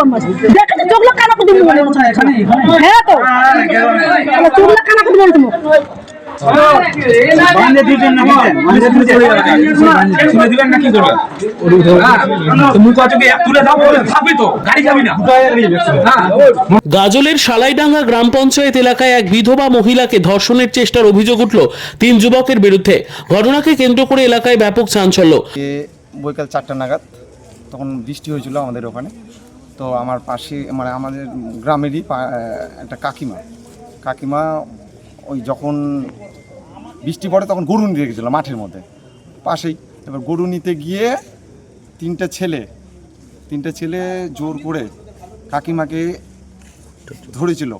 বদমাস দেখে তো চোখলা কানা মনে হ্যাঁ তো। কানা হ্যাঁ গাজলের সালাইডাঙ্গা গ্রাম পঞ্চায়েত এলাকায় এক বিধবা মহিলাকে ধর্ষণের চেষ্টার অভিযোগ উঠল তিন যুবকের বিরুদ্ধে। ঘটনাকে কেন্দ্র করে এলাকায় ব্যাপক চাঞ্চল্য। বৈকাল চারটা নাগাদ তখন বৃষ্টি হয়েছিল আমাদের ওখানে। তো আমার পাশে মানে আমাদের গ্রামেরই একটা কাকিমা। কাকিমা ওই যখন বৃষ্টি পড়ে তখন গরু নিতে গেছিল মাঠের মধ্যে। পাশেই। এবার গরু নিতে গিয়ে তিনটে ছেলে তিনটে ছেলে জোর করে কাকিমাকে ধরেছিল।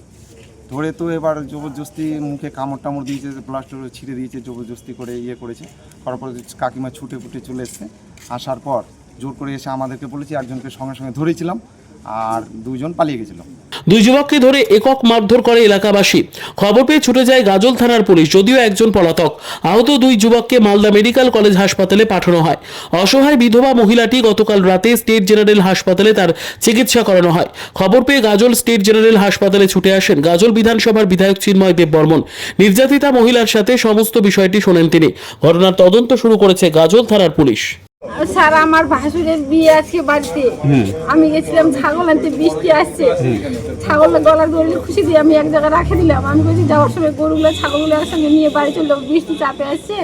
ধরে তো এবার জবরদস্তি মুখে কামড় টামড় দিয়েছে প্লাস্টার ছিঁড়ে দিয়েছে, জবরদস্তি করে ইয়ে করেছে। করার পরে কাকিমা ছুটে ফুটে চলে এসছে। আসার পর জোর করে এসে আমাদেরকে বলেছে, একজনকে সঙ্গে সঙ্গে ধরেছিলাম। আর দুজন পালিয়ে গেছিল। দুই যুবককে ধরে একক মারধর করে এলাকাবাসী। খবর পেয়ে ছুটে যায় গাজল থানার পুলিশ, যদিও একজন পলাতক। আহত দুই যুবককে মালদা মেডিকেল কলেজ হাসপাতালে পাঠানো হয়। অসহায় বিধবা মহিলাটি গতকাল রাতে স্টেট জেনারেল হাসপাতালে তার চিকিৎসা করানো হয়। খবর পেয়ে গাজল স্টেট জেনারেল হাসপাতালে ছুটে আসেন গাজল বিধানসভার বিধায়ক চিন্ময় দেব বর্মন নির্যাতিতা মহিলার সাথে সমস্ত বিষয়টি শোনেন তিনি। ঘটনার তদন্ত শুরু করেছে গাজল থানার পুলিশ। স্যার আমার ভাসুরের বিয়ে আজকে বাড়িতে। আমি গেছিলাম ছাগল আনতে বৃষ্টি আসছে। ছাগল গলার দড়ি খুশি দিয়ে আমি এক জায়গায় রাখে দিলাম। আমি বলছি যাওয়ার সময় গরুগুলো ছাগলগুলো একসঙ্গে নিয়ে বাড়ি চলল। বৃষ্টি চাপে আসছে।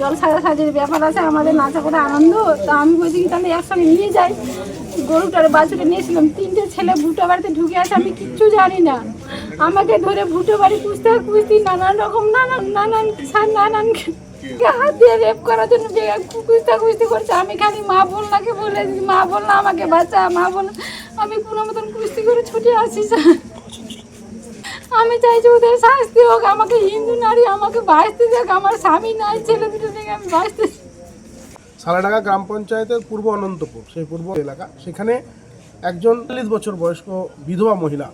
জল সাজা সাজির ব্যাপার আছে আমাদের নাচা করে আনন্দ। তা আমি বলছি কি তাহলে একসঙ্গে নিয়ে যাই। গরুটার বাছুরে নিয়েছিলাম। তিনটে ছেলে ভুটো বাড়িতে ঢুকে আসে আমি কিচ্ছু জানি না। আমাকে ধরে ভুটো বাড়ি খুঁজতে খুঁজতে নানান রকম নানান নানান নানান হাত দিয়ে রেপ করার জন্য কুস্তা কুস্তি করছে? আমি খালি মা বলেছি মা বললা আমাকে বাঁচা মা বল আমি কোনো মতন কুস্তি করে ছুটে আসি আমি চাইছি ওদের শাস্তি হোক আমাকে হিন্দু নারী আমাকে বাঁচতে দেখ আমার স্বামী নাই ছেলে দুটো থেকে আমি বাঁচতে সালাডাঙ্গা গ্রাম পঞ্চায়েতের পূর্ব অনন্তপুর সেই পূর্ব এলাকা। সেখানে একজন চল্লিশ বছর বয়স্ক বিধবা মহিলা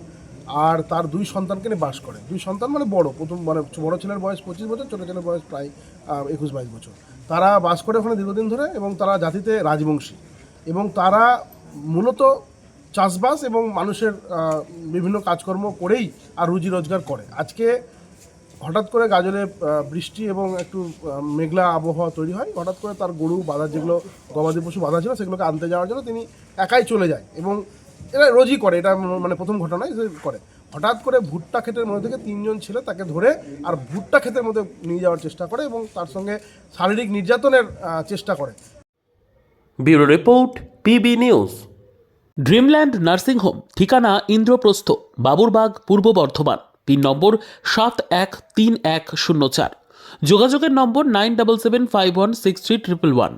আর তার দুই সন্তানকে নিয়ে বাস করে। দুই সন্তান মানে বড়, প্রথম মানে বড় ছেলের বয়স পঁচিশ বছর, ছোটো ছেলের বয়স প্রায় একুশ বাইশ বছর। তারা বাস করে ওখানে দীর্ঘদিন ধরে এবং তারা জাতিতে রাজবংশী। এবং তারা মূলত চাষবাস এবং মানুষের বিভিন্ন কাজকর্ম করেই আর রুজি রোজগার করে। আজকে হঠাৎ করে গাজলে বৃষ্টি এবং একটু মেঘলা আবহাওয়া তৈরি হয়। হঠাৎ করে তার গরু বাধা যেগুলো গবাদি পশু বাঁধা ছিল, সেগুলোকে আনতে যাওয়ার জন্য তিনি একাই চলে যায়। এবং এরা রোজই করে এটা মানে প্রথম ঘটনায় সে করে। হঠাৎ করে ভুট্টা ক্ষেতের মধ্যে থেকে তিনজন ছেলে তাকে ধরে আর ভুট্টা ক্ষেতের মধ্যে নিয়ে যাওয়ার চেষ্টা করে এবং তার সঙ্গে শারীরিক নির্যাতনের চেষ্টা করে। Bureau report PB news. Dreamland nursing home ঠিকানা ইন্দ্রপ্রস্থ বাবুরবাগ পূর্ব বর্ধমান পিন নম্বর সাত এক তিন এক শূন্য চার। যোগাযোগের number nine double seven five one six three triple one.